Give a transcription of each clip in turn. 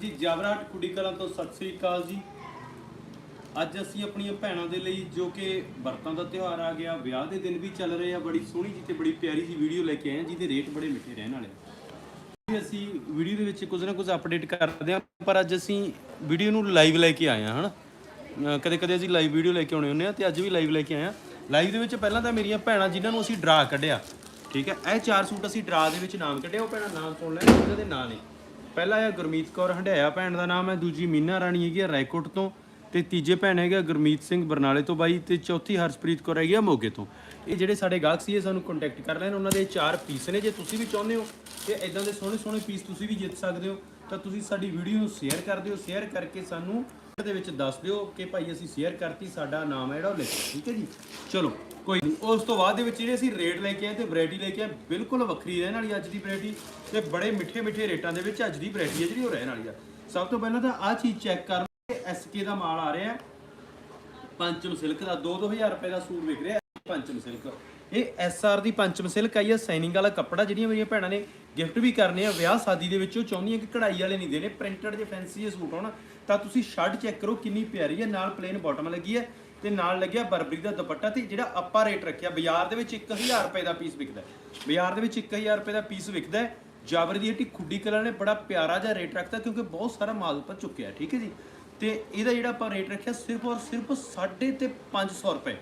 ਜੀ ਜਾਵਰਾਟ ਕੁੜੀ ਕਲਾਂ ਤੋਂ ਸਤਿ ਸ੍ਰੀ ਅਕਾਲ ਜੀ। ਅੱਜ ਅਸੀਂ ਆਪਣੀਆਂ ਭੈਣਾਂ ਦੇ ਲਈ ਜੋ ਕਿ ਵਰਤਾਂ ਦਾ ਤਿਉਹਾਰ ਆ ਗਿਆ, ਵਿਆਹ ਦੇ ਦਿਨ ਵੀ ਚੱਲ ਰਹੇ ਆ। ਬੜੀ ਸੋਹਣੀ ਜੀ ਤੇ ਬੜੀ ਪਿਆਰੀ ਜੀ ਵੀਡੀਓ ਲੈ ਕੇ ਆਏ ਆ, ਜਿਹਦੇ ਰੇਟ ਬੜੇ ਮਿੱਠੇ ਰਹਿਣ ਵਾਲੇ ਆ। ਜੀ, ਅਸੀਂ ਵੀਡੀਓ ਦੇ ਵਿੱਚ ਕੁਝ ਨਾ ਕੁਝ ਅਪਡੇਟ ਕਰਦੇ ਹਾਂ ਪਰ ਅੱਜ ਅਸੀਂ ਵੀਡੀਓ ਨੂੰ ਲਾਈਵ ਲੈ ਕੇ ਆਏ ਹਾਂ ਹਨਾ? ਕਦੇ ਕਦੇ ਅਸੀਂ ਲਾਈਵ ਵੀਡੀਓ ਲੈ ਕੇ ਆਉਣੇ ਹੁੰਦੇ ਆ ਤੇ ਅੱਜ ਵੀ ਲਾਈਵ ਲੈ ਕੇ ਆਏ ਆ। ਲਾਈਵ ਦੇ ਵਿੱਚ ਪਹਿਲਾਂ ਤਾਂ ਮੇਰੀਆਂ ਭੈਣਾਂ ਜਿਨ੍ਹਾਂ ਨੂੰ ਅਸੀਂ ਡਰਾ ਕੱਢਿਆ, ਠੀਕ ਹੈ? ਇਹ ਚਾਰ ਸੂਟ ਅਸੀਂ ਡਰਾ ਦੇ ਵਿੱਚ ਨਾਮ ਕੱਢਿਆ, ਉਹ ਭੈਣਾਂ ਨਾਮ ਸੁਣ ਲੈਣ, ਉਹਨਾਂ ਦੇ ਨਾਂ ਨੇ ਪਹਿਲਾ ਹੈ ਗੁਰਮੀਤ ਕੌਰ ਹੰਡਿਆਇਆ ਭੈਣ ਦਾ ਨਾਮ ਹੈ, ਦੂਜੀ ਮੀਨਾ ਰਾਣੀ ਹੈਗੀ ਹੈ ਰਾਏਕੋਟ ਤੋਂ ਤੇ ਤੀਜੇ ਭੈਣ ਹੈਗਾ ਗੁਰਮੀਤ ਸਿੰਘ ਬਰਨਾਲੇ ਤੋਂ ਬਾਈ ਤੇ ਚੌਥੀ ਹਰਸ਼ਪ੍ਰੀਤ ਕੌਰ ਹੈਗੀ ਆ ਮੋਗੇ ਤੋਂ। ਇਹ ਜਿਹੜੇ ਸਾਡੇ ਗਾਹਕ ਸੀ, ਇਹ ਸਾਨੂੰ ਕੰਟੈਕਟ ਕਰ ਲੈਣ। ਉਹਨਾਂ ਦੇ ਚਾਰ ਪੀਸ ਨੇ। ਜੇ ਤੁਸੀਂ ਵੀ ਚਾਹੁੰਦੇ ਹੋ ਕਿ ਇਦਾਂ ਦੇ ਸੋਹਣੇ ਸੋਹਣੇ ਪੀਸ ਤੁਸੀਂ ਵੀ ਜਿੱਤ ਸਕਦੇ ਹੋ, ਤਾਂ ਤੁਸੀਂ ਸਾਡੀ ਵੀਡੀਓ ਨੂੰ ਸ਼ੇਅਰ ਕਰ ਦਿਓ। ਸ਼ੇਅਰ ਕਰਕੇ ਸਾਨੂੰ ਦੇ ਵਿੱਚ ਦੱਸ ਦਿਓ ਕਿ ਭਾਈ ਅਸੀਂ ਸ਼ੇਅਰ ਕਰਤੀ, ਸਾਡਾ ਨਾਮ ਹੈ ਜਿਹੜਾ ਉਹ ਲਿਖੋ ਠੀਕ ਹੈ ਜੀ? ਚਲੋ। ਕੋਈ ਨਹੀਂ। ਉਸ ਤੋਂ ਬਾਅਦ ਦੇ ਵਿੱਚ ਜਿਹੜੇ ਅਸੀਂ ਰੇਟ ਲੈ ਕੇ ਆਏ ਤੇ ਵੈਰਾਈਟੀ ਲੈ ਕੇ ਆਏ, ਬਿਲਕੁਲ ਵੱਖਰੀ ਰਹਿਣ ਵਾਲੀ ਅੱਜ ਦੀ ਵੈਰਾਈਟੀ ਤੇ ਬੜੇ ਮਿੱਠੇ ਮਿੱਠੇ ਰੇਟਾਂ ਦੇ ਵਿੱਚ ਅੱਜ ਦੀ ਵੈਰਾਈਟੀ ਹੈ ਜਿਹੜੀ ਉਹ ਰਹਿਣ ਵਾਲੀ ਆ। ਸਭ ਤੋਂ ਪਹਿਲਾਂ ਤਾਂ ਆਹ ਚੀਜ਼ ਚੈੱਕ ਕਰ ਐਸਕੇ ਦਾ ਮਾਲ ਆ ਰਿਹਾ। ਪੰਚਮ ਸਿਲਕ ਦਾ 2-2000 ਰੁਪਏ ਦਾ ਸੂਟ ਵਿਕ ਰਿਹਾ, ਪੰਚਮ ਸਿਲਕ। ਇਹ ਐਸਆਰ ਦੀ ਪੰਚਮ ਸਿਲਕ ਆਈ ਆ ਸਾਈਨਿੰਗ ਵਾਲਾ ਕੱਪੜਾ ਜਿਹੜੀਆਂ ਮੇਰੀਆਂ ਭੈਣਾਂ ਨੇ ਗਿਫਟ ਵੀ ਕਰਨੇ ਆ, ਵਿਆਹ ਸ਼ਾਦੀ ਦੇ ਵਿੱਚ, ਉਹ ਚਾਹੁੰਦੀਆਂ ਕਿ ਕਢਾਈ ਵਾਲੇ ਨਹੀਂ ਦੇਣੇ ਪ੍ਰਿੰਟਡ ਜੇ ਫੈਂਸੀ ਜੇ ਸੂਟ ਹੋਣ, ਤਾਂ ਤੁਸੀਂ ਸ਼ਰਟ ਚੈੱਕ ਕਰੋ ਕਿੰਨੀ ਪਿਆਰੀ ਹੈ ਨਾਲ ਪਲੇਨ ਬਾਟਮ ਲੱਗੀ ਹੈ ਤੇ ਨਾਲ ਲੱਗਿਆ ਬਰਬਰੀ ਦਾ ਦੁਪੱਟਾ ਤੇ ਜਿਹੜਾ ਆਪਾਂ ਰੇਟ ਰੱਖਿਆ ਬਾਜ਼ਾਰ ਦੇ ਵਿੱਚ 1000 ਰੁਪਏ ਦਾ ਪੀਸ ਵਿਕਦਾ ਹੈ। ਬਾਜ਼ਾਰ ਦੇ ਵਿੱਚ 1000 ਰੁਪਏ ਦਾ ਪੀਸ ਵਿਕਦਾ ਹੈ। ਜਾਬਰ ਦੀ ਹੱਟੀ ਖੁੱਡੀ ਕਲਰ ਨੇ ਬੜਾ ਪਿਆਰਾ ਜਿਹਾ ਰੇਟ ਰੱਖਤਾ ਕਿਉਂਕਿ ਬਹੁਤ ਸਾਰਾ ਮਾਲ ਉੱਪਰ ਚੁੱਕਿਆ ਠੀਕ ਹੈ ਜੀ? ਤੇ ਇਹਦਾ ਜਿਹੜਾ ਆਪਾਂ ਰੇਟ ਰੱਖਿਆ ਸਿਰਫ ਔਰ ਸਿਰਫ 550 ਰੁਪਏ।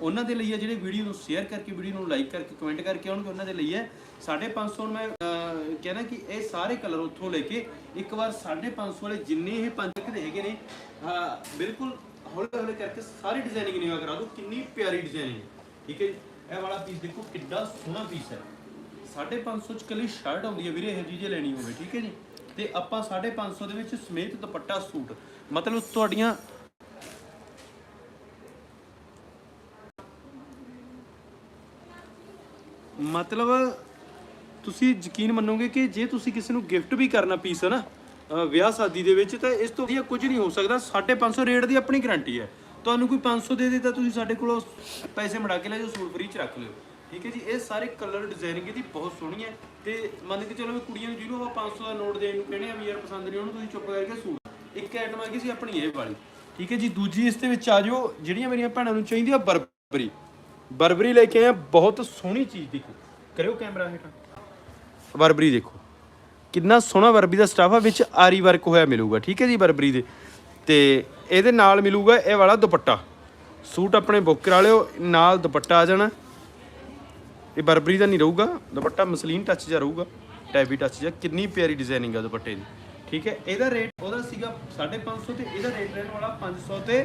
ਉਹਨਾਂ ਦੇ ਲਈ ਹੈ ਜਿਹੜੇ ਵੀਡੀਓ ਨੂੰ ਸ਼ੇਅਰ ਕਰਕੇ ਵੀਡੀਓ ਨੂੰ ਲਾਈਕ ਕਰਕੇ ਕਮੈਂਟ ਕਰਕੇ ਆਉਣਗੇ ਉਹਨਾਂ ਦੇ ਲਈ ਹੈ 550 ਨੂੰ ਮੈਂ ਅਹ, ਕਹਿਣਾ ਕਿ ਇਹ ਸਾਰੇ ਕਲਰ ਉੱਥੋਂ ਲੈ ਕੇ ਇੱਕ ਵਾਰ 550 ਵਾਲੇ ਜਿੰਨੇ ਇਹ ਪੰਜ ਦੇ ਹੈਗੇ ਨੇ ਬਿਲਕੁਲ ਹੌਲੇ ਹੌਲੇ ਕਰਕੇ ਸਾਰੀ ਡਿਜ਼ਾਈਨਿੰਗ ਨਿਵਾ ਕਰਾ ਦੋ ਕਿੰਨੀ ਪਿਆਰੀ ਡਿਜ਼ਾਈਨਿੰਗ ਠੀਕ ਹੈ ਜੀ? ਇਹ ਵਾਲਾ ਪੀਸ ਦੇਖੋ ਕਿੱਡਾ ਸੋਹਣਾ ਪੀਸ ਹੈ। 550 ਚ ਕੱਲੀ ਸ਼ਰਟ ਆਉਂਦੀ ਹੈ ਵੀਰੇ, ਇਹ ਜੀ ਜੇ ਲੈਣੀ ਹੋਵੇ, ਠੀਕ ਹੈ ਜੀ? ਤੇ ਆਪਾਂ 550 ਦੇ ਵਿੱਚ ਸਮੇਤ ਦੁਪੱਟਾ ਸੂਟ, ਮਤਲਬ ਤੁਹਾਡੀਆਂ ਮਤਲਬ ਤੁਸੀਂ ਯਕੀਨ ਮੰਨੋਗੇ ਕਿ ਜੇ ਤੁਸੀਂ ਕਿਸੇ ਨੂੰ ਗਿਫਟ ਵੀ ਕਰਨਾ ਪੀਸ ਹੈ ਨਾ ਵਿਆਹ ਸ਼ਾਦੀ ਦੇ ਵਿੱਚ ਤਾਂ ਇਸ ਤੋਂ ਵਧੀਆ ਕੁਝ ਨਹੀਂ ਹੋ ਸਕਦਾ। 550 ਰੇਟ ਦੀ ਆਪਣੀ ਗਾਰੰਟੀ ਹੈ। ਤੁਹਾਨੂੰ ਕੋਈ 500 ਦੇ ਦੇ ਤਾਂ ਤੁਸੀਂ ਸਾਡੇ ਕੋਲੋਂ ਪੈਸੇ ਮੜਾ ਕੇ ਲੈ ਜਾਓ, ਸੂਟ ਫਰੀ ਚ ਰੱਖ ਲਿਓ। ਠੀਕ ਹੈ ਜੀ? ਇਹ ਸਾਰੇ ਕਲਰ ਡਿਜ਼ਾਈਨਿੰਗ ਇਹਦੀ ਬਹੁਤ ਸੋਹਣੀ ਹੈ। ਤੇ ਮੰਨ ਕੇ ਚਲੋ ਵੀ ਕੁੜੀਆਂ ਨੂੰ ਜਿਹਨੂੰ ਆਪਾਂ 500 ਦਾ ਨੋਟ ਦੇਣ ਨੂੰ ਕਹਿੰਦੇ ਆ ਵੀ ਯਾਰ ਪਸੰਦ ਨਹੀਂ ਉਹਨੂੰ ਤੁਸੀਂ ਚੁੱਪ ਕਰਕੇ ਸੂਟ। ਇੱਕ ਆਈਟਮ ਆ ਗਈ ਸੀ ਆਪਣੀ ਇਹ ਵਾਲੀ। ਠੀਕ ਹੈ ਜੀ? ਦੂਜੀ ਇਸ ਦੇ ਵਿੱਚ ਆ ਜਾਓ, ਜਿਹੜੀਆਂ ਮੇਰੀਆਂ ਭੈਣਾਂ ਨੂੰ ਚਾਹੀਦੀ ਆ ਬਰਬਰੀ। ਬਰਬਰੀ ਲੈ ਕੇ ਆਇਆ ਬਹੁਤ ਸੋਹਣੀ ਚੀਜ਼ ਦੇਖੋ। ਕਰਿਓ ਕੈਮਰਾ ਹੇਠਾਂ। ਬਰਬਰੀ ਦੇਖੋ। ਕਿੰਨਾ ਸੋਹਣਾ ਬਰਬਰੀ ਦਾ ਸਟਾਫ ਆ, ਵਿੱਚ ਆਰੀ ਵਰਕ ਹੋਇਆ ਮਿਲੂਗਾ, ਠੀਕ ਹੈ ਜੀ ਬਰਬਰੀ ਦੇ। ਤੇ ਇਹਦੇ ਨਾਲ ਮਿਲੂਗਾ ਇਹ ਵਾਲਾ ਦੁਪੱਟਾ। ਸੂਟ ਆਪਣੇ ਬੁੱਕ ਕਰਾ ਲਿਓ, ਨਾਲ ਦੁਪੱਟਾ ਆ ਜਾਣਾ। ਇਹ ਬਰਬਰੀ ਦਾ ਨਹੀਂ ਰਹੂਗਾ, ਦੁਪੱਟਾ ਮਸਲੀਨ ਟੱਚ ਜਿਹਾ ਰਹੂਗਾ ਟੈਬੀ ਟੱਚ ਜਿਹਾ, ਕਿੰਨੀ ਪਿਆਰੀ ਡਿਜ਼ਾਈਨਿੰਗ ਆ ਦੁਪੱਟੇ ਦੀ, ਠੀਕ ਹੈ। ਇਹਦਾ ਰੇਟ ਉਹਦਾ ਸੀਗਾ 550 ਤੇ ਇਹਦਾ ਰੇਟ ਰਹਿਣ ਵਾਲਾ 500 ਤੇ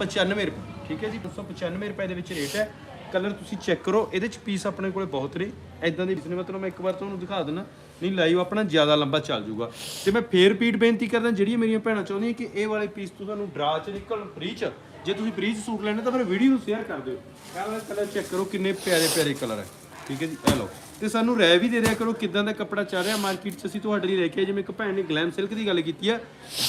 95 ਰੁਪਏ, ਠੀਕ ਹੈ ਜੀ। 295 ਰੁਪਏ ਦੇ ਵਿੱਚ ਰੇਟ ਹੈ। ਕਲਰ ਤੁਸੀਂ ਚੈੱਕ ਕਰੋ, ਇਹਦੇ ਚ ਪੀਸ ਆਪਣੇ ਕੋਲੇ ਬਹੁਤ ਨੇ। ਐਦਾਂ ਦੇ ਪੀਸ ਨੇ ਮਤਲਬ ਮੈਂ ਇੱਕ ਵਾਰ ਤੁਹਾਨੂੰ ਦਿਖਾ ਦਿੰਦਾ। ਨਹੀਂ ਲਾਈਵ ਆਪਣਾ ਜ਼ਿਆਦਾ ਲੰਬਾ ਚੱਲ ਜਾਊਗਾ। ਤੇ ਮੈਂ ਫੇਰ ਰਿਪੀਟ ਬੇਨਤੀ ਕਰਦਾ, ਜਿਹੜੀਆਂ ਮੇਰੀਆਂ ਭੈਣਾਂ ਚਾਹੁੰਦੀਆਂ ਕਿ ਇਹ ਵਾਲੇ ਪੀਸ ਤੁਹਾਨੂੰ ਡਰਾ ਚ ਨਿਕਲਣ ਫ੍ਰੀ ਚ, ਜੇ ਤੁਸੀਂ ਫ੍ਰੀ ਚ ਸੂਟ ਲੈਣੇ, ਤਾਂ ਫਿਰ ਵੀਡੀਓ ਨੂੰ ਸ਼ੇਅਰ ਕਰ ਦਿਓ। ਇਹ ਵਾਲਾ ਕਲਰ ਚੈੱਕ ਕਰੋ, ਕਿੰਨੇ ਪਿਆਰੇ ਪਿਆਰੇ ਕਲਰ ਹੈ ਠੀਕ ਹੈ ਜੀ? ਇਹ ਲਓ। ਤੇ ਸਾਨੂੰ ਰਹਿ ਵੀ ਦੇ ਰਿਹਾ ਕਰੋ, ਕਿਦਾਂ ਦਾ ਕੱਪੜਾ ਚੱਲ ਰਿਹਾ। ਮਾਰਕੀਟ 'ਚ ਅਸੀਂ ਤੁਹਾਡੇ ਲਈ ਲੈ ਕੇ ਆਏ, ਜਿਵੇਂ ਇੱਕ ਭੈਣ ਨੇ ਗਲੈਮ ਸਿਲਕ ਦੀ ਗੱਲ ਕੀਤੀ ਆ।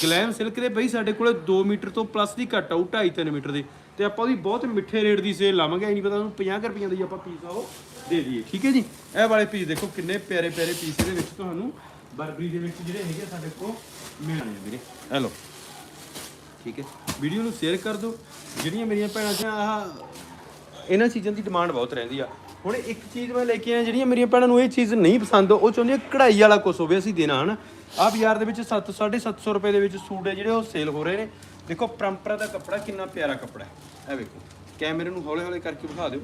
ਗਲੈਮ ਸਿਲਕ ਦੇ ਬਈ ਸਾਡੇ ਕੋਲੇ 2 ਮੀਟਰ ਤੋਂ ਪਲੱਸ ਦੀ ਘੱਟ ਆਊ 2.5 3 ਮੀਟਰ ਦੇ। ਤੇ ਆਪਾਂ ਉਹਦੀ ਬਹੁਤ ਮਿੱਠੇ ਰੇਟ ਦੀ ਸੇਲ ਲਾਵਾਂਗੇ, ਐ ਨਹੀਂ ਪਤਾ ਉਹਨੂੰ 50 ਰੁਪਈਆਂ ਦੀ ਆਪਾਂ ਪੀਸ ਆ ਉਹ ਦੇ ਦਈਏ, ਠੀਕ ਹੈ ਜੀ? ਇਹ ਵਾਲੇ ਪੀਸ ਦੇਖੋ ਕਿੰਨੇ ਪਿਆਰੇ ਪਿਆਰੇ ਪੀਸ ਇਹਦੇ ਵਿੱਚ ਤੁਹਾਨੂੰ ਬਰਬਰੀ ਦੇ ਵਿੱਚ ਜਿਹੜੇ ਹੈਗੇ ਸਾਡੇ ਕੋਲ ਮਿਲਣੇ ਆ ਵੀਰੇ ਇਹ ਲਓ, ਠੀਕ ਹੈ? ਵੀਡੀਓ ਨੂੰ ਸ਼ੇਅਰ ਕਰ ਦਿਓ। ਜਿਹੜੀਆਂ ਮੇਰੀਆਂ ਭੈਣਾਂ ਚ ਆਹ ਇਹਨਾਂ ਚੀਜ਼ਾਂ ਦੀ ਡਿਮਾਂਡ ਬਹੁਤ ਰਹਿੰਦੀ ਆ। ਹੁਣ ਇੱਕ ਚੀਜ਼ ਮੈਂ ਲੈ ਕੇ ਆਇਆ, ਜਿਹੜੀਆਂ ਮੇਰੀਆਂ ਭੈਣਾਂ ਨੂੰ ਇਹ ਚੀਜ਼ ਨਹੀਂ ਪਸੰਦ, ਉਹ ਚਾਹੁੰਦੀਆਂ ਕਢਾਈ ਵਾਲਾ ਕੁਛ ਹੋਵੇ, ਅਸੀਂ ਦੇਣਾ ਹਨ। ਆ ਬਾਜ਼ਾਰ ਦੇ ਵਿੱਚ 7 750 ਰੁਪਏ ਦੇ ਵਿੱਚ ਸੂਟ ਹੈ ਜਿਹੜੇ ਉਹ ਸੇਲ ਹੋ ਰਹੇ ਨੇ। ਦੇਖੋ ਪਰੰਪਰਾ ਦਾ ਕੱਪੜਾ ਕਿੰਨਾ ਪਿਆਰਾ ਕੱਪੜਾ ਹੈ। ਇਹ ਵੇਖੋ ਕੈਮਰੇ ਨੂੰ ਹੌਲੇ ਹੌਲੇ ਕਰਕੇ ਦਿਖਾ ਦਿਓ।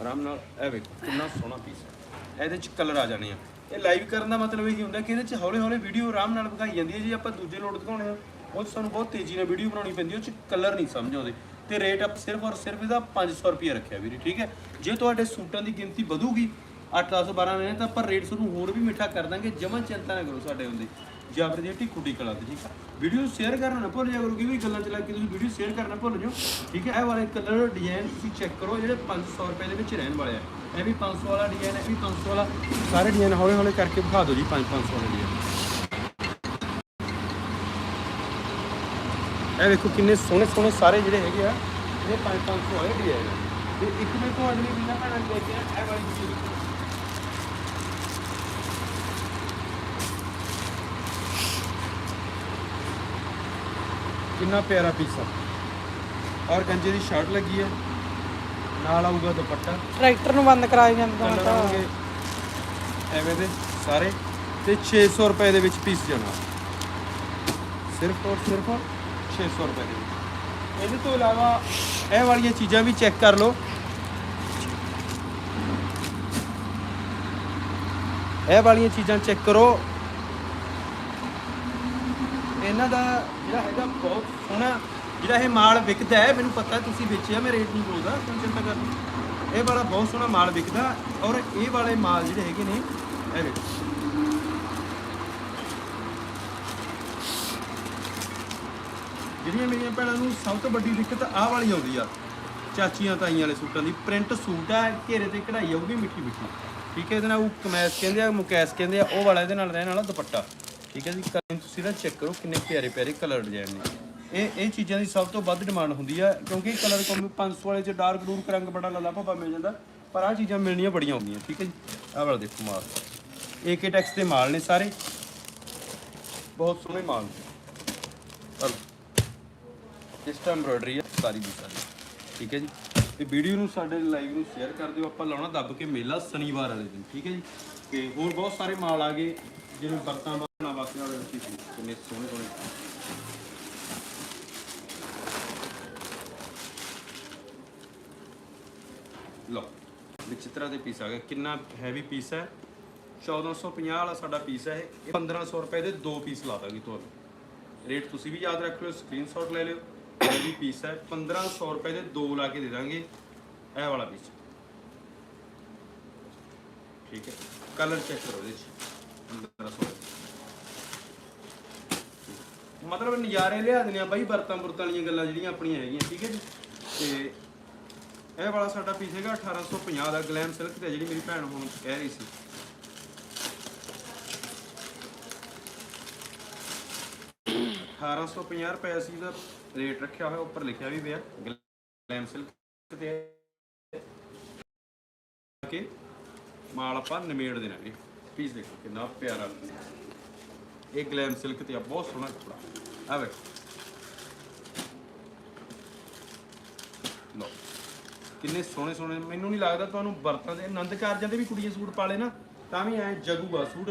ਆਰਾਮ ਨਾਲ ਇਹ ਵੇਖੋ ਕਿੰਨਾ ਸੋਹਣਾ ਪੀਸ ਹੈ। ਇਹਦੇ ਚ ਕਲਰ ਆ ਜਾਣੇ ਆ। ਇਹ ਲਾਈਵ ਕਰਨ ਦਾ ਮਤਲਬ ਇਹ ਹੁੰਦਾ ਕਿ ਇਹਦੇ ਚ ਹੌਲੇ ਹੌਲੇ ਵੀਡੀਓ ਆਰਾਮ ਨਾਲ ਵਿਖਾਈ ਜਾਂਦੀ ਹੈ। ਜੇ ਆਪਾਂ ਦੂਜੇ ਲੋਡ ਦਿਖਾਉਣੇ ਆ ਉਹ 'ਚ ਸਾਨੂੰ ਬਹੁਤ ਤੇਜ਼ੀ ਨਾਲ ਵੀਡੀਓ ਬਣਾਉਣੀ ਪੈਂਦੀ ਹੈ, ਉਹ ਚ ਕਲਰ ਨਹੀਂ ਸਮਝ ਆਉਂਦੇ। ਤੇ ਰੇਟ ਆਪ ਸਿਰਫ ਔਰ ਸਿਰਫ ਇਹਦਾ 500 ਰੁਪਏ ਰੱਖਿਆ ਵੀਰੇ ਠੀਕ ਹੈ? ਜੇ ਤੁਹਾਡੇ ਸੂਟਾਂ ਦੀ ਗਿਣਤੀ ਵਧੂਗੀ 8 10 12 ਨੇ ਤਾਂ ਆਪਾਂ ਰੇਟ ਤੁਹਾਨੂੰ ਹੋਰ ਵੀ ਮਿੱਠਾ ਕਰ ਦਾਂਗੇ। ਜਮਾਂ ਚਿੰਤਾ ਨਾ ਕਰੋ ਸਾਡੇ ਹੁੰਦੇ। ਜਾਬਰ ਦੀ ਹੱਟੀ ਖੁੱਡੀ ਕਲਾ ਤੇ ਠੀਕ ਹੈ ਵੀਡੀਓ ਸ਼ੇਅਰ ਕਰਨਾ ਨਾ ਭੁੱਲ ਜਾ ਕਰੋ ਕਿ ਵੀ ਗੱਲਾਂ ਚਲਾ ਕੇ ਤੁਸੀਂ ਵੀਡੀਓ ਸ਼ੇਅਰ ਕਰਨਾ ਭੁੱਲ ਜਾਓ, ਠੀਕ ਹੈ ਇਹ ਵਾਲੇ ਕਲਰ ਡਿਜ਼ਾਈਨ ਤੁਸੀਂ ਚੈੱਕ ਕਰੋ, ਜਿਹੜੇ 500 ਰੁਪਏ ਦੇ ਵਿੱਚ ਰਹਿਣ ਵਾਲੇ ਆ। ਇਹ ਵੀ 500 ਵਾਲਾ ਡਿਜ਼ਾਈਨ ਇਹ ਵੀ 500 ਵਾਲਾ। ਸਾਰੇ ਡਿਜ਼ਾਈਨ ਹੌਲੇ ਹੌਲੇ ਕਰਕੇ ਵਿਖਾ ਦਿਓ ਜੀ 5 500 ਵਾਲੇ ਡਿਜ਼ਾਈਨ ਇਹ ਵੇਖੋ ਕਿੰਨੇ ਸੋਹਣੇ ਸੋਹਣੇ ਸਾਰੇ ਜਿਹੜੇ ਹੈਗੇ ਆ, ਇਹ 5 500 ਵਾਲੇ ਡਿਜ਼ਾਈਨ ਆ। ਤੇ ਇੱਕ ਮੈਂ ਤੁਹਾਡੇ ਲਈ ਬਿਨਾ ਭੈਣਾਂ ਨੂੰ ਲੈ ਕੇ ਆਇਆ, ਇਹ ਵਾਲੀ ਚੀਜ਼ ਕਿੰਨਾ ਪਿਆਰਾ ਪੀਸ ਆ। ਔਰ ਗੰਜੇ ਦੀ ਸ਼ਰਟ ਲੱਗੀ ਹੈ ਨਾਲ ਆਊਗਾ ਦੁਪੱਟਾ। ਟਰੈਕਟਰ ਨੂੰ ਬੰਦ ਕਰਾਈ ਜਾਂਦਾ ਕਲਰ ਤਾਂ। ਆਉਣਗੇ ਐਵੇਂ ਦੇ ਸਾਰੇ। ਤੇ 600 ਰੁਪਏ ਦੇ ਵਿੱਚ ਪੀਸ ਜਾਣਾ। ਸਿਰਫ ਔਰ ਸਿਰਫ 600 ਰੁਪਏ ਦੇ ਵਿੱਚ। ਇਹਦੇ ਤੋਂ ਇਲਾਵਾ ਇਹ ਵਾਲੀਆਂ ਚੀਜ਼ਾਂ ਵੀ ਚੈੱਕ ਕਰ ਲਓ। ਇਹ ਵਾਲੀਆਂ ਚੀਜ਼ਾਂ ਚੈੱਕ ਕਰੋ। ਇਹਨਾਂ ਦਾ ਜਿਹੜਾ ਹੈਗਾ ਬਹੁਤ ਸੋਹਣਾ, ਜਿਹੜਾ ਇਹ ਮਾਲ ਵਿਕਦਾ ਹੈ, ਮੈਨੂੰ ਪਤਾ ਤੁਸੀਂ ਵੇਚਿਆ ਮੈਂ ਰੇਟ ਨਹੀਂ ਬੋਲਦਾ, ਕੋਈ ਚਿੰਤਾ ਕਰ ਇਹ ਵਾਲਾ ਬਹੁਤ ਸੋਹਣਾ ਮਾਲ ਵਿਕਦਾ ਔਰ ਇਹ ਵਾਲੇ ਮਾਲ ਜਿਹੜੇ ਹੈਗੇ ਨੇ, ਇਹ ਵੇਖੋ। ਜਿਹੜੀਆਂ ਮੇਰੀਆਂ ਭੈਣਾਂ ਨੂੰ ਸਭ ਤੋਂ ਵੱਡੀ ਦਿੱਕਤ ਆਹ ਵਾਲੀ ਆਉਂਦੀ ਆ, ਚਾਚੀਆਂ ਤਾਈਆਂ ਵਾਲੇ ਸੂਟਾਂ ਦੀ। ਪ੍ਰਿੰਟ ਸੂਟ ਆ, ਘੇਰੇ ਤੇ ਕਢਾਈ ਆਊਗੀ ਮਿੱਠੀ ਮਿੱਠੀ ਠੀਕ ਹੈ, ਇਹਦੇ ਨਾਲ ਉਹ ਕਮੈਸ ਕਹਿੰਦੇ ਆ, ਮੁਕੈਸ ਕਹਿੰਦੇ ਆ, ਉਹ ਵਾਲਾ ਇਹਦੇ ਨਾਲ ਰਹਿਣ ਵਾਲਾ ਦੁਪੱਟਾ। ਠੀਕ ਹੈ ਜੀ, ਕਲਰ ਤੁਸੀਂ ਨਾ ਚੈੱਕ ਕਰੋ ਕਿੰਨੇ ਪਿਆਰੇ ਪਿਆਰੇ ਕਲਰ ਡਿਜ਼ਾਈਨ ਨੇ। ਇਹ ਇਹ ਚੀਜ਼ਾਂ ਦੀ ਸਭ ਤੋਂ ਵੱਧ ਡਿਮਾਂਡ ਹੁੰਦੀ ਆ, ਕਿਉਂਕਿ ਕਲਰ ਕੋਮ 500 ਵਾਲੇ ਚ ਡਾਰਕ ਡੂਰਕ ਰੰਗ ਬੜਾ ਲੱਲਾ ਭੱਬਾ ਮਿਲ ਜਾਂਦਾ, ਪਰ ਆਹ ਚੀਜ਼ਾਂ ਮਿਲਣੀਆਂ ਬੜੀਆਂ ਹੁੰਦੀਆਂ, ਠੀਕ ਹੈ ਜੀ। ਆਹ ਵਾਲਾ ਦੇਖੋ ਮਾਲ। ਏਕੇ ਟੈਕਸ ਦੇ ਮਾਲ ਨੇ ਸਾਰੇ। ਬਹੁਤ ਸੋਹਣੇ ਮਾਲ ਨੇ। ਚਲੋ ਇਸ ਟਾਈਮ ਐਮਬ੍ਰੋਇਡਰੀ ਹੈ ਸਾਰੀ ਦੀ ਸਾਰੀ। ਠੀਕ ਹੈ ਜੀ। ਤੇ ਵੀਡੀਓ ਨੂੰ ਸਾਡੇ ਲਾਈਵ ਨੂੰ ਸ਼ੇਅਰ ਕਰ ਦਿਓ, ਆਪਾਂ ਲਾਉਣਾ ਦੱਬ ਕੇ ਮੇਲਾ ਸ਼ਨੀਵਾਰ ਵਾਲੇ ਦਿਨ, ਠੀਕ ਹੈ ਜੀ। ਤੇ ਹੋਰ ਬਹੁਤ ਸਾਰੇ ਮਾਲ ਆ ਗਏ, ਜਿਵੇਂ ਬਰਤਨ ਬਣਾਉਣਾ ਵਾਸਤੇ ਵਾਲੇ ਵਿੱਚ ਕਿੰਨੇ ਸੋਹਣੇ ਸੋਹਣੇ ਲਓ, ਵਿਚਿਤਰਾ ਦੇ ਪੀਸ ਆ ਗਏ। ਕਿੰਨਾ ਹੈਵੀ ਪੀਸ ਹੈ। 1450 ਵਾਲਾ ਸਾਡਾ ਪੀਸ ਹੈ ਇਹ। 1500 ਰੁਪਏ ਦੇ ਦੋ ਪੀਸ ਲਾ ਦਾਂਗੇ ਤੁਹਾਨੂੰ। ਰੇਟ ਤੁਸੀਂ ਵੀ ਯਾਦ ਰੱਖ ਲਿਓ ਸਕਰੀਨਸ਼ਾਟ ਲੈ ਲਿਓ। ਇਹ ਵੀ ਪੀਸ ਹੈ 1500 ਰੁਪਏ ਦੇ ਦੋ ਲਾ ਕੇ ਦੇ ਦਾਂਗੇ। ਇਹ ਵਾਲਾ ਪੀਸ ਠੀਕ ਹੈ। ਕਲਰ ਚੈੱਕ ਕਰੋ ਇਹਦੇ ਚ 1500 ਮਤਲਬ ਨਜ਼ਾਰੇ ਲਿਆ ਦਿੰਦੇ ਆ ਬਾਈ ਬਰਤਨ ਬੁਰਤਾਂ ਵਾਲੀਆਂ ਗੱਲਾਂ ਜਿਹੜੀਆਂ ਆਪਣੀਆਂ ਹੈਗੀਆਂ, ਠੀਕ ਹੈ ਜੀ? ਤੇ ਇਹ ਵਾਲਾ ਸਾਡਾ ਪੀਸ ਹੈਗਾ 1850 ਦਾ ਗਲੈਮ ਸਿਲਕ ਤੇ ਜਿਹੜੀ ਮੇਰੀ ਭੈਣ ਹੁਣ ਕਹਿ ਰਹੀ ਸੀ। ਅਠਾਰਾਂ ਸੌ ਪੰਜਾਹ ਰੁਪਏ ਸੀ ਦਾ ਰੇਟ ਰੱਖਿਆ ਹੋਇਆ, ਉੱਪਰ ਲਿਖਿਆ ਵੀ ਪਿਆ ਗਲੈਮ ਸਿਲਕ ਤੇ ਕੇ ਮਾਲ ਆਪਾਂ ਨਿਮੇੜ ਦੇਣਾ, ਇਹ ਪੀਸ ਦੇਖੋ ਕਿੰਨਾ ਪਿਆਰਾ। ਇਹ ਗਲੈਮ ਸਿਲਕ ਤੇ ਆ ਬਹੁਤ ਸੋਹਣਾ ਕੱਪੜਾ। ਆ ਵੇਖੋ। ਲਓ ਕਿੰਨੇ ਸੋਹਣੇ ਸੋਹਣੇ। ਮੈਨੂੰ ਨਹੀਂ ਲੱਗਦਾ ਤੁਹਾਨੂੰ ਵਰਤਾਂ ਦੇ ਆਨੰਦ ਕਾਰਜਾਂ ਦੇ ਵੀ ਕੁੜੀਆਂ ਸੂਟ ਪਾਲੇ ਨਾ ਤਾਂ ਵੀ ਐ ਜਗੂਗਾ ਸੂਟ।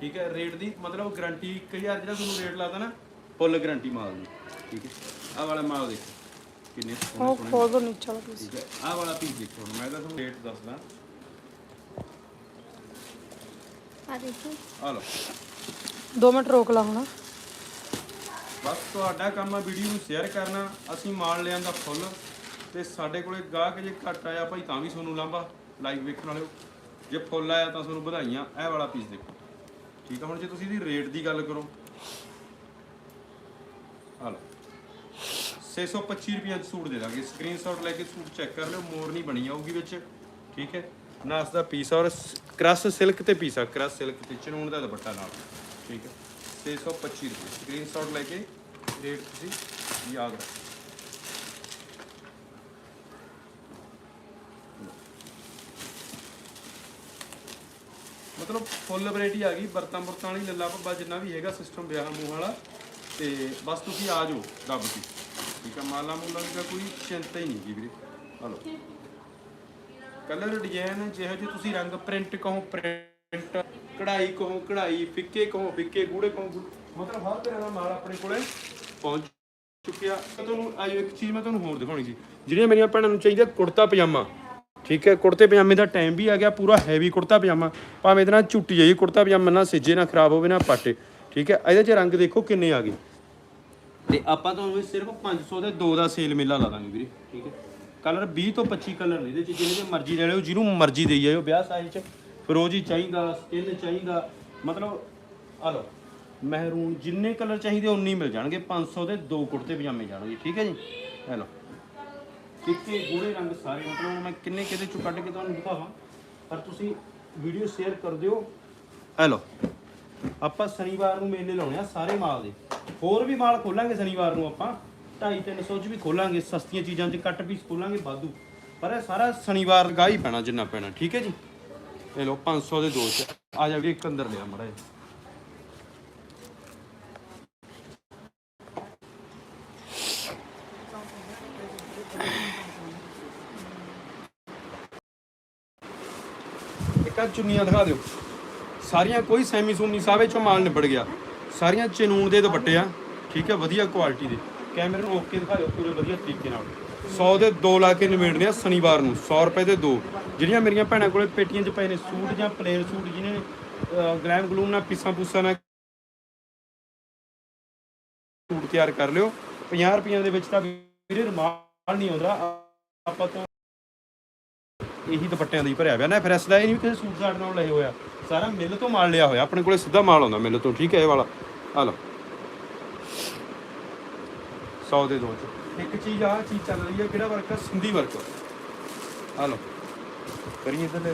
ਠੀਕ ਹੈ ਰੇਟ ਦੀ ਮਤਲਬ ਗਾਰੰਟੀ 1000 ਜਿਹੜਾ ਤੁਹਾਨੂੰ ਰੇਟ ਲਾਦਾ ਨਾ ਫੁੱਲ ਗਾਰੰਟੀ ਮਾਲ ਦੀ। ਠੀਕ ਹੈ ਆਹ ਵਾਲਾ ਮਾਲ ਦੇਖੋ। ਕਿੰਨੇ ਸੋਹਣੇ ਉਹ ਸੋਹਣੇ ਖੋਲ ਦੋ ਨੀਚੇ ਵਾਲਾ ਪੀਸ ਠੀਕ ਹੈ ਆਹ ਵਾਲਾ ਪੀਸ ਦੇਖੋ ਮੈਂ ਤਾਂ ਤੁਹਾਨੂੰ ਰੇਟ ਦੱਸਦਾ। ਆ ਦੇਖੋ। ਆ ਲਓ। 2 ਮਿੰਟ ਰੋਕ ਲਾ ਹੁਣ। ਬਸ ਤੁਹਾਡਾ ਕੰਮ ਆ ਵੀਡੀਓ ਨੂੰ ਸ਼ੇਅਰ ਕਰਨਾ, ਅਸੀਂ ਮਾਲ ਲਿਆਂਦਾ ਫੁੱਲ ਤੇ ਸਾਡੇ ਕੋਲੇ ਗਾਹਕ ਜੇ ਘੱਟ ਆਇਆ ਭਾਈ ਤਾਂ ਵੀ ਤੁਹਾਨੂੰ ਲਾਂਭਾ ਲਾਈਵ ਵੇਖਣ ਵਾਲਿਓ। ਜੇ ਫੁੱਲ ਆਇਆ ਤਾਂ ਤੁਹਾਨੂੰ ਵਧਾਈਆਂ, ਇਹ ਵਾਲਾ ਪੀਸ ਦੇਖੋ। ਠੀਕ ਆ, ਹੁਣ ਜੇ ਤੁਸੀਂ ਇਹਦੀ ਰੇਟ ਦੀ ਗੱਲ ਕਰੋ। ਆ ਲਓ। 625 ਰੁਪਏ ਦਾ ਸੂਟ ਦੇ ਦਾਂਗੇ। ਸਕਰੀਨਸ਼ਾਟ ਲੈ ਕੇ ਸੂਟ ਚੈੱਕ ਕਰ ਲਿਓ, ਮੋਰ ਨਹੀਂ ਬਣੀ ਆਊਗੀ ਵਿੱਚ। ਠੀਕ ਹੈ? ਨਾਸ ਦਾ ਪੀਸ ਔਰ ਕ੍ਰਸ ਸਿਲਕ ਤੇ ਪੀਸ ਕ੍ਰਸ ਸਿਲਕ ਤੇ ਚਨੂਨ ਦਾ ਦੁਪੱਟਾ ਨਾਲ। ਠੀਕ ਹੈ। 625 ਰੁਪਏ। ਸਕਰੀਨਸ਼ਾਟ ਲੈ ਕੇ ਰੇਟ ਤੁਸੀਂ ਯਾਦ ਰੱਖੋ। ਮਤਲਬ ਫੁੱਲ ਵੈਰਾਈਟੀ ਆ ਗਈ। ਬਰਤਾਂ ਬਰਤਨ ਵਾਲੀ ਲੱਲਾ ਭੱਬਾ ਜਿੰਨਾ ਵੀ ਹੈਗਾ ਸਿਸਟਮ ਵਿਆਹ ਮੂੰਹ ਵਾਲਾ। ਤੇ ਬਸ ਤੁਸੀਂ ਆ ਜਾਓ ਰੱਬ ਕੇ ਠੀਕ ਆ ਮਾਲਾ ਮੂਲਾ ਦੀ ਤਾਂ ਕੋਈ ਚਿੰਤਾ ਹੀ ਨਹੀਂ ਜੀ ਵੀਰੇ। ਹਲੋ ਕਲਰ ਡਿਜ਼ਾਈਨ ਜਿਹੋ ਜਿਹੇ ਤੁਸੀਂ ਰੰਗ ਪ੍ਰਿੰਟ ਕਹੋ ਪ੍ਰਿੰਟ ਕਢਾਈ ਕਹੋ ਕਢਾਈ ਫਿੱਕੇ ਕਹੋ ਫਿੱਕੇ ਗੂੜੇ ਕਹੋ ਗੂੜੇ। ਮਤਲਬ ਹਰ ਤਰ੍ਹਾਂ ਦਾ ਮਾਲ ਆਪਣੇ ਕੋਲੇ ਪਹੁੰਚ ਚੁੱਕਿਆ। ਤੁਹਾਨੂੰ ਆਇਓ ਇੱਕ ਚੀਜ਼ ਮੈਂ ਤੁਹਾਨੂੰ ਹੋਰ ਦਿਖਾਉਣੀ ਸੀ। ਜਿਹੜੀਆਂ ਮੇਰੀਆਂ ਭੈਣਾਂ ਨੂੰ ਚਾਹੀਦਾ ਕੁੜਤਾ ਪਜਾਮਾ। ਠੀਕ ਹੈ ਕੁੜਤੇ ਪਜਾਮੇ ਦਾ ਟਾਈਮ ਵੀ ਆ ਗਿਆ ਪੂਰਾ ਹੈਵੀ ਕੁੜਤਾ ਪਜਾਮਾ। ਭਾਵੇਂ ਇਹਦੇ ਨਾਲ ਝੁੱਟੀ ਜਾਈ ਕੁੜਤਾ ਪਜਾਮਾ ਨਾ ਸਿੱਜੇ ਨਾ ਖਰਾਬ ਹੋਵੇ ਨਾ ਪਾਟੇ। ਠੀਕ ਹੈ ਇਹਦੇ 'ਚ ਰੰਗ ਦੇਖੋ ਕਿੰਨੇ ਆ ਗਏ। ਤੇ ਆਪਾਂ ਤੁਹਾਨੂੰ ਇਹ ਸਿਰਫ 500 ਦੇ ਦੋ ਦਾ ਸੇਲ ਮੇਲਾ ਲਾ ਦਾਂਗੇ ਵੀਰੇ। ਠੀਕ ਹੈ ਕਲਰ 20 ਤੋਂ 25 ਕਲਰ ਨੇ ਇਹਦੇ ਚ ਜਿਹਨੇ ਮਰਜ਼ੀ ਲੈ ਲਿਓ ਜਿਹਨੂੰ ਮਰਜ਼ੀ ਦੇਈ ਜਾਇਓ ਵਿਆਹ ਸਾਈਜ਼ ਚ। ਫਿਰੋਜ਼ੀ ਚਾਹੀਦਾ ਸਕਿਨ ਚਾਹੀਦਾ। ਮਤਲਬ, ਆ ਲਓ, ਮਹਿਰੂਨ ਜਿੰਨੇ ਕਲਰ ਚਾਹੀਦੇ ਉਨੇ ਮਿਲ ਜਾਣਗੇ। 500 ਦੇ ਦੋ ਕੁੜਤੇ ਪਜਾਮੇ ਜਾਣਗੇ, ਠੀਕ ਹੈ ਜੀ? ਇਹ ਲਓ। ਕਿੱਕੇ ਗੂੜੇ ਰੰਗ ਸਾਰੇ, ਮਤਲਬ ਮੈਂ ਕਿੰਨੇ ਕਿਤੇ ਚੋਂ ਕੱਢ ਕੇ ਤੁਹਾਨੂੰ ਦਿਖਾਵਾਂ। ਪਰ ਤੁਸੀਂ ਵੀਡੀਓ ਸ਼ੇਅਰ ਕਰ ਦਿਓ। ਇਹ ਲਓ। ਆਪਾਂ ਸ਼ਨੀਵਾਰ ਨੂੰ ਮੇਲੇ ਲਾਉਣੇ ਆ ਸਾਰੇ ਮਾਲ ਦੇ। ਹੋਰ ਵੀ ਮਾਲ ਖੋਲਾਂਗੇ ਸ਼ਨੀਵਾਰ ਨੂੰ ਆਪਾਂ। 250 300 ਚ ਵੀ ਖੋਲਾਂਗੇ, ਸਸਤੀਆਂ ਚੀਜ਼ਾਂ 'ਚ, ਕੱਟ ਪੀਸ ਖੋਲਾਂਗੇ ਵਾਧੂ। ਪਰ ਇਹ ਸਾਰਾ ਸ਼ਨੀਵਾਰ ਗਾ ਹੀ ਪੈਣਾ, ਜਿੰਨਾ ਪੈਣਾ, ਠੀਕ ਹੈ ਜੀ? ਇਹ ਲੋ 500 ਦੇ ਦੋ ਚ। ਆ ਜਾ ਵੀ ਇੱਕ ਅੰਦਰ ਲਿਆ ਮੜਾ ਇੱਕ ਆ ਚੁੰਨੀਆਂ ਦਿਖਾ ਦਿਓ। ਸਾਰੀਆਂ ਕੋਈ ਸੈਮੀ ਸੂਮੀ ਸਾਵੇ ਚੋਂ ਮਾਲ ਨਿਬੜ ਗਿਆ। ਸਾਰੀਆਂ ਚਨੂਨ ਦੇ ਦੁਪੱਟੇ ਆ। ਠੀਕ ਹੈ ਵਧੀਆ ਕੁਆਲਿਟੀ ਦੇ। ਕੈਮਰੇ ਨੂੰ ਓਕੇ ਦਿਖਾ ਦਿਓ, ਪੂਰੇ ਵਧੀਆ ਤਰੀਕੇ ਨਾਲ। 100 ਦੇ 2 ਲਾ ਕੇ ਨਿਬੇੜਨੇ ਆ ਸ਼ਨੀਵਾਰ ਨੂੰ 100 ਰੁਪਏ ਦੇ ਦੋ। ਜਿਹੜੀਆਂ ਮੇਰੀਆਂ ਭੈਣਾਂ ਕੋਲੇ ਪੇਟੀਆਂ 'ਚ ਪਏ ਨੇ, ਸੂਟ ਜਾਂ ਪਲੇਨ ਸੂਟ ਜਿਹਨੇ ਗ੍ਰੈਮ ਗਲੂਮ ਨਾਲ ਪੀਸਾਂ ਪੂਸਾਂ ਨਾਲ ਸੂਟ ਤਿਆਰ ਕਰ ਲਿਓ। 50 ਰੁਪਈਆਂ ਦੇ ਵਿੱਚ ਤਾਂ ਵੀਰੇ ਰੁਮਾਲ ਨਹੀਂ ਆਉਂਦਾ। ਆਪਾਂ ਤੋਂ ਇਹੀ ਦੁਪੱਟਿਆਂ ਦਾ ਹੀ ਭਰਿਆ ਪਿਆ। ਨਾ, ਫਿਰ ਇਸ ਦਾ ਇਹ ਨਹੀਂ ਵੀ ਕਿਸੇ ਸੂਟ ਸਾਟ ਨਾਲ ਲਏ ਹੋਇਆ। ਸਾਰਾ ਮਿਲ ਤੋਂ ਮਾਲ ਲਿਆ ਹੋਇਆ। ਆਪਣੇ ਕੋਲੇ ਸਿੱਧਾ ਮਾਲ ਆਉਂਦਾ ਮਿਲ ਤੋਂ, ਠੀਕ ਹੈ ਇਹ ਵਾਲਾ। ਆ ਲਓ। 100 ਦੇ ਦੋ ਚ। ਇੱਕ ਚੀਜ਼ ਆ, ਚੀਜ਼ ਚੱਲ ਰਹੀ ਹੈ ਕਿਹੜਾ ਵਰਕ ਆ? ਸਿੰਧੀ ਵਰਕ। ਆ ਲਓ। ਕਰੀਏ ਇੱਧਰ ਲੈ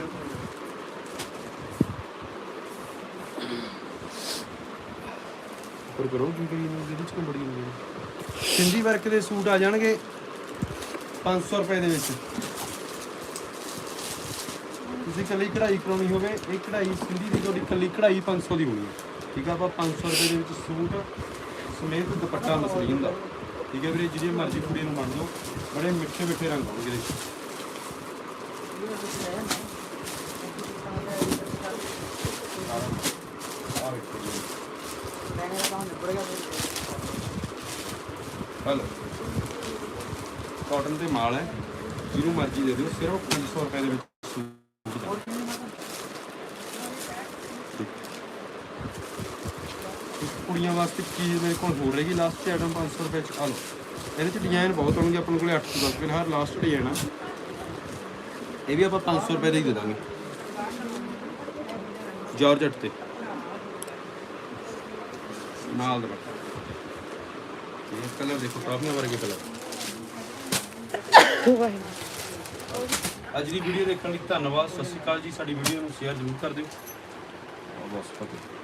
ਪਰ ਕਰੋ, ਕੀ ਕਰੀ ਜਿਹਦੇ ਚ ਕੋਈ ਬੜੀ ਨਹੀਂ ਹੈ। ਸਿੰਧੀ ਵਰਕ ਦੇ ਸੂਟ ਆ ਜਾਣਗੇ 500 ਰੁਪਏ ਦੇ ਵਿੱਚ। ਤੁਸੀਂ ਕੱਲੀ ਕਢਾਈ ਕਰਾਉਣੀ ਹੋਵੇ, ਇਹ ਕਢਾਈ ਸਿੰਧੀ ਦੀ ਤੁਹਾਡੀ ਕੱਲੀ ਕਢਾਈ 500 ਦੀ ਹੋਣੀ ਹੈ ਠੀਕ ਆ, ਆਪਾਂ 500 ਰੁਪਏ ਦੇ ਵਿੱਚ ਸੂਟ, ਸਮੇਤ ਦੁਪੱਟਾ ਮਸਲੀ ਹੁੰਦਾ। ਠੀਕ ਹੈ ਵੀਰੇ ਜਿਹਦੀ ਮਰਜ਼ੀ ਕੁੜੀ ਨੂੰ ਮੰਨ ਲਓ, ਬੜੇ ਮਿੱਠੇ ਮਿੱਠੇ ਰੰਗ ਹੋਣਗੇ ਇਹਦੇ ਹਲੋ। ਕਾਟਨ ਤੇ ਮਾਲ ਹੈ, ਜਿਹਨੂੰ ਮਰਜ਼ੀ ਦੇ ਦਿਓ, ਸਿਰਫ 500 ਰੁਪਏ ਦੇ ਵਿੱਚ ਸੂਟ ਦਾ। ਇੱਕ ਕੁੜੀਆਂ ਵਾਸਤੇ ਚੀਜ਼ ਮੇਰੇ ਕੋਲ ਹੋਰ ਰਹੇਗੀ ਲਾਸਟ ਆਈਟਮ 500 ਰੁਪਏ ਚ ਆ ਲਓ ਇਹਦੇ ਚ ਡਿਜ਼ਾਈਨ ਬਹੁਤ ਹੋਣਗੇ ਆਪਣੇ ਕੋਲੇ 8 ਤੋਂ 10 ਫਿਲਹਾਲ ਲਾਸਟ ਡਿਜ਼ਾਈਨ ਆ। ਇਹ ਵੀ ਆਪਾਂ 500 ਰੁਪਏ ਦਾ ਹੀ ਦੇ ਦਾਂਗੇ। ਜਾਰਜਟ ਤੇ। ਨਾਲ ਦਾ ਬੱਟਾ ਇਹ ਕਲਰ ਦੇਖੋ ਟਾਪੀਆਂ ਵਰਗੇ ਕਲਰ ਅੱਜ ਦੀ ਵੀਡੀਓ ਦੇਖਣ ਲਈ ਧੰਨਵਾਦ, ਸਤਿ ਸ਼੍ਰੀ ਅਕਾਲ ਜੀ, ਸਾਡੀ ਵੀਡੀਓ ਨੂੰ ਸ਼ੇਅਰ ਜ਼ਰੂਰ ਕਰ ਦਿਓ। ਬਸ ਫਤਿਹ